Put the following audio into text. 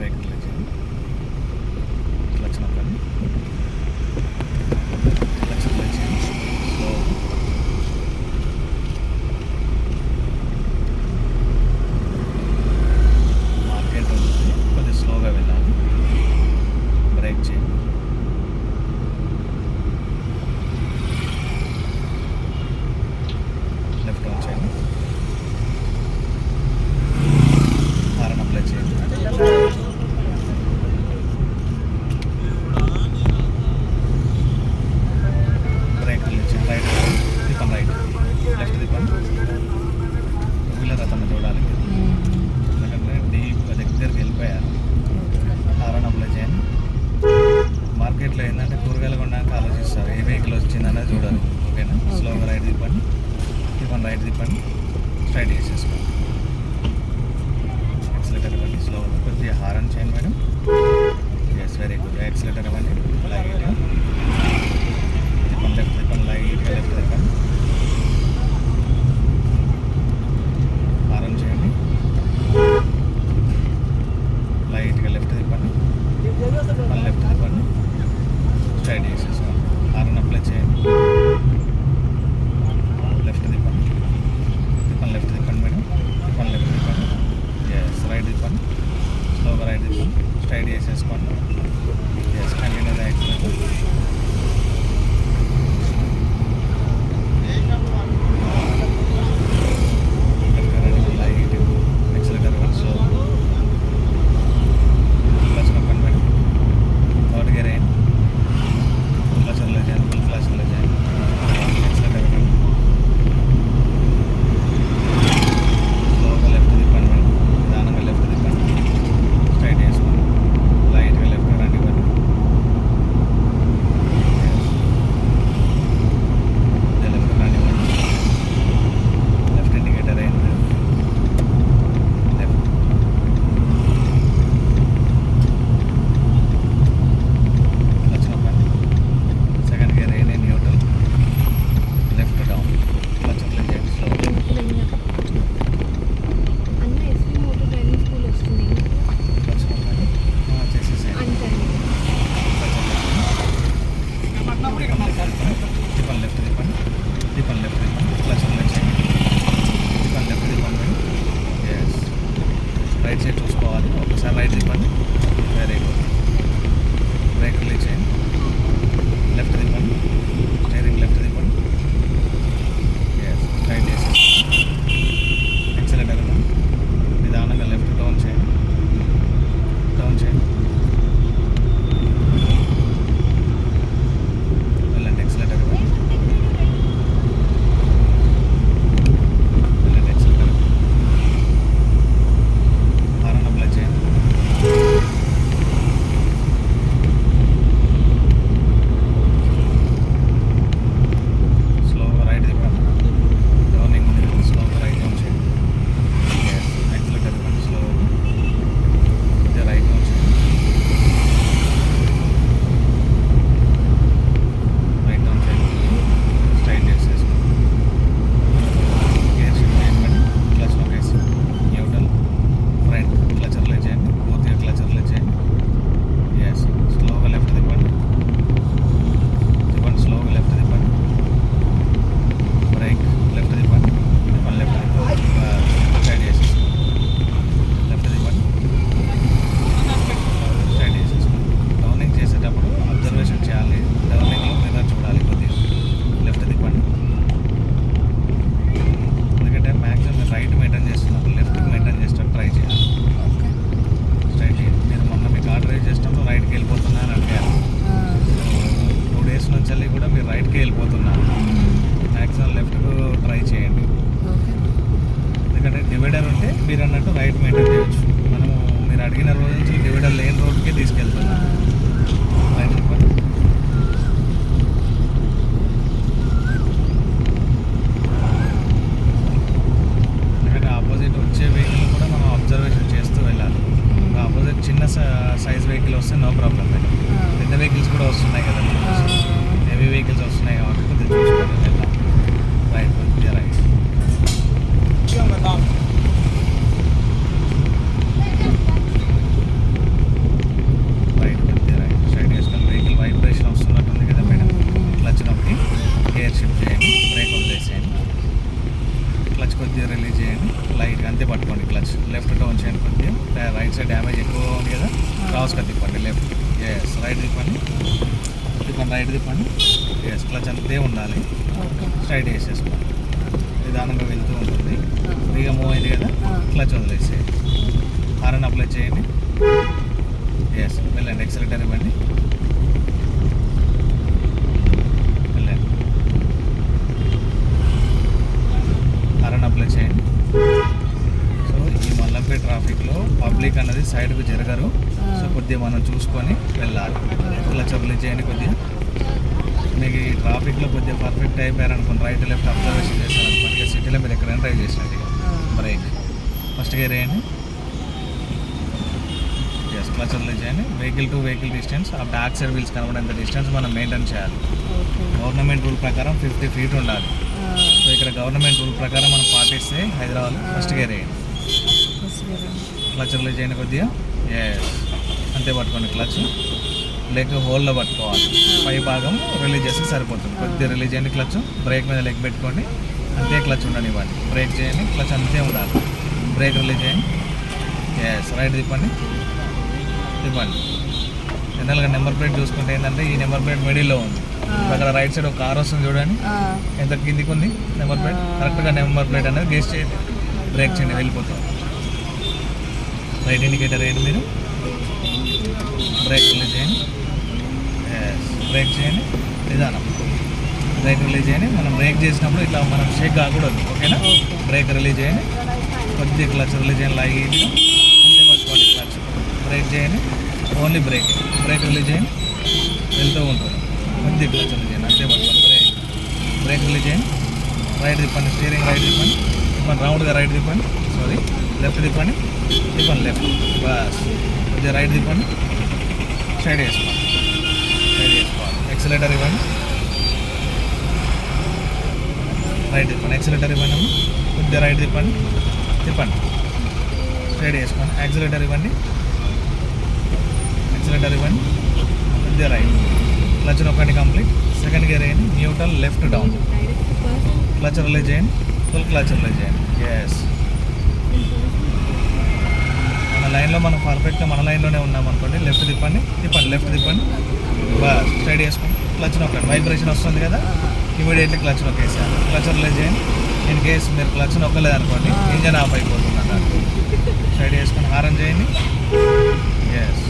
perfect. వేసేసుకుంటాం Patrick, size vehicle వస్తే no problem పెద్ద వెహికల్స్ కూడా వస్తున్నాయి కదా హెవీ వెహికల్స్ వస్తున్నాయి కాబట్టి కొంచెం చూసుకోవాలి క్రాస్గా తిప్పండి లెఫ్ట్. ఎస్ రైట్ తిప్పండి తిప్పండి రైట్ తిప్పండి ఎస్ క్లచ్ అంతే ఉండాలి. స్ట్రైట్ వేసేసుకోండి. నిదానంగా వెళ్తూ ఉంటుంది. ఫ్రీగా మూవ్ అయింది కదా. క్లచ్ వదిలేసేయండి. హారన్ అప్లై చేయండి. ఎస్ వెళ్ళండి ఎక్సలేటర్ ఇవ్వండి వెళ్ళండి హారన్ అప్లై చేయండి సో ఈ మల్లంపేట ట్రాఫిక్లో పబ్లిక్ అన్నది సైడ్కు జరగరు సో కొద్దిగా మనం చూసుకొని వెళ్ళాలి. క్లచ్ రిలీజ్ చేయండి కొద్దిగా. మీకు ఈ ట్రాఫిక్లో కొద్దిగా పర్ఫెక్ట్ అయిపోయారు అనుకోండి రైట్ లెఫ్ట్ అబ్జర్వేషన్ చేశారు. అనుకోండి ఇక సిటీలో మీరు ఎక్కడైనా డ్రైవ్ చేసినట్టు బ్రేక్ ఫస్ట్ గేర్ వేయండి. ఎస్ క్లచ్ రిలీజ్ చేయండి. వెహికల్ టు వెహికల్ డిస్టెన్స్ ఆ బ్యాక్ సైడ్ వీల్స్ కనబడేంత డిస్టెన్స్ మనం మెయింటైన్ చేయాలి. గవర్నమెంట్ రూల్ ప్రకారం ఫిఫ్టీ ఫీట్ ఉండాలి. సో ఇక్కడ గవర్నమెంట్ రూల్ ప్రకారం మనం పాటిస్తే హైదరాబాద్ ఫస్ట్ గేర్ వేయండి. క్లచ్ రిలీజ్ చేయండి కొద్దిగా. ఎస్ అంతే పట్టుకోండి క్లచ్ లెగ్ హోల్లో పట్టుకోవాలి. పై భాగం రిలీజ్ చేస్తే సరిపోతుంది. కొద్దిగా రిలీజ్ చేయండి క్లచ్ బ్రేక్ మీద లెగ్ పెట్టుకోండి అంతే క్లచ్ ఉండనివ్వండి. బ్రేక్ చేయండి క్లచ్ అంతే ఉండాలి. బ్రేక్ రిలీజ్ చేయండి. ఎస్ రైట్ తిప్పండి. తిప్పండి. జనరల్గా నెంబర్ ప్లేట్ చూసుకుంటే ఏంటంటే ఈ నెంబర్ ప్లేట్ మిడిల్లో ఉంది. అక్కడ రైట్ సైడ్ ఒక కార్ వస్తుంది చూడండి. ఎంత కిందికి ఉంది నెంబర్ ప్లేట్ కరెక్ట్గా నెంబర్ ప్లేట్ అనేది గేస్ చేయండి. బ్రేక్ చేయండి వెళ్ళిపోతుంది రైట్ ఇండికేటర్ వేయండి మీరు? బ్రేక్ రిలీజ్ చేయండి. బ్రేక్ చేయండి. నిదానం. బ్రేక్ రిలీజ్ చేయని మనం బ్రేక్ చేసినప్పుడు ఇట్లా మనం షేక్ కాకూడదు ఓకేనా బ్రేక్ రిలీజ్ చేయండి. కొద్ది క్లచ్ రిలీజ్ చేయండి లాగి అంతే పట్టుకోండి క్లచ్ బ్రేక్ చేయండి. ఓన్లీ బ్రేక్ బ్రేక్ రిలీజ్ చేయండి. వెళ్తూ ఉంటుంది కొద్ది క్లచ్ రిలీజ్ చేయండి. అంతే పట్టుకోండి బ్రేక్ బ్రేక్ రిలీజ్ చేయండి. రైట్ తిప్పండి స్టీరింగ్ రైట్ తిప్పండి తిప్పండి రౌండ్గా రైట్ తిప్పండి సారీ లెఫ్ట్ తిప్పండి తిప్పండి లెఫ్ట్ బస్ కొద్దిగా రైట్ తిప్పండి. సైడ్ వేసుకోండి. సైడ్ వేసుకోవాలి. ఎక్సలేటర్ ఇవ్వండి. రైట్ తిప్పండి. ఎక్సలేటర్ ఇవ్వండి. అమ్మ. కొద్దిగా రైట్ తిప్పండి. తిప్పండి. సైడ్ వేసుకోండి. యాక్సిలేటర్ ఇవ్వండి. యాక్సిలేటర్ ఇవ్వండి. కొద్దిగా రైట్ క్లచ్ ఒకటి కంప్లీట్ సెకండ్ గేర్ వేయండి. Neutral left down clutch release చేయండి. ఫుల్ క్లచ్ రిలీజ్ చేయండి. ఎస్ లైన్లో మనం పర్ఫెక్ట్గా మన లైన్లోనే ఉన్నాం అనుకోండి లెఫ్ట్ తిప్పండి తిప్పండి లెఫ్ట్ తిప్పండి. బస్ స్ట్రైట్ చేసుకోండి. క్లచ్ నొక్కండి వైబ్రేషన్ వస్తుంది కదా ఇమీడియట్లీ క్లచ్ నొక్కేసాను క్లచ్ రిలీజ్ చేయండి. ఇన్ కేస్ మీరు క్లచ్ నొక్కలేదు అనుకోండి ఇంజన్ ఆఫ్ అయిపోతుంది అన్నారు స్ట్రైట్ చేసుకొని హారం చేయండి. ఎస్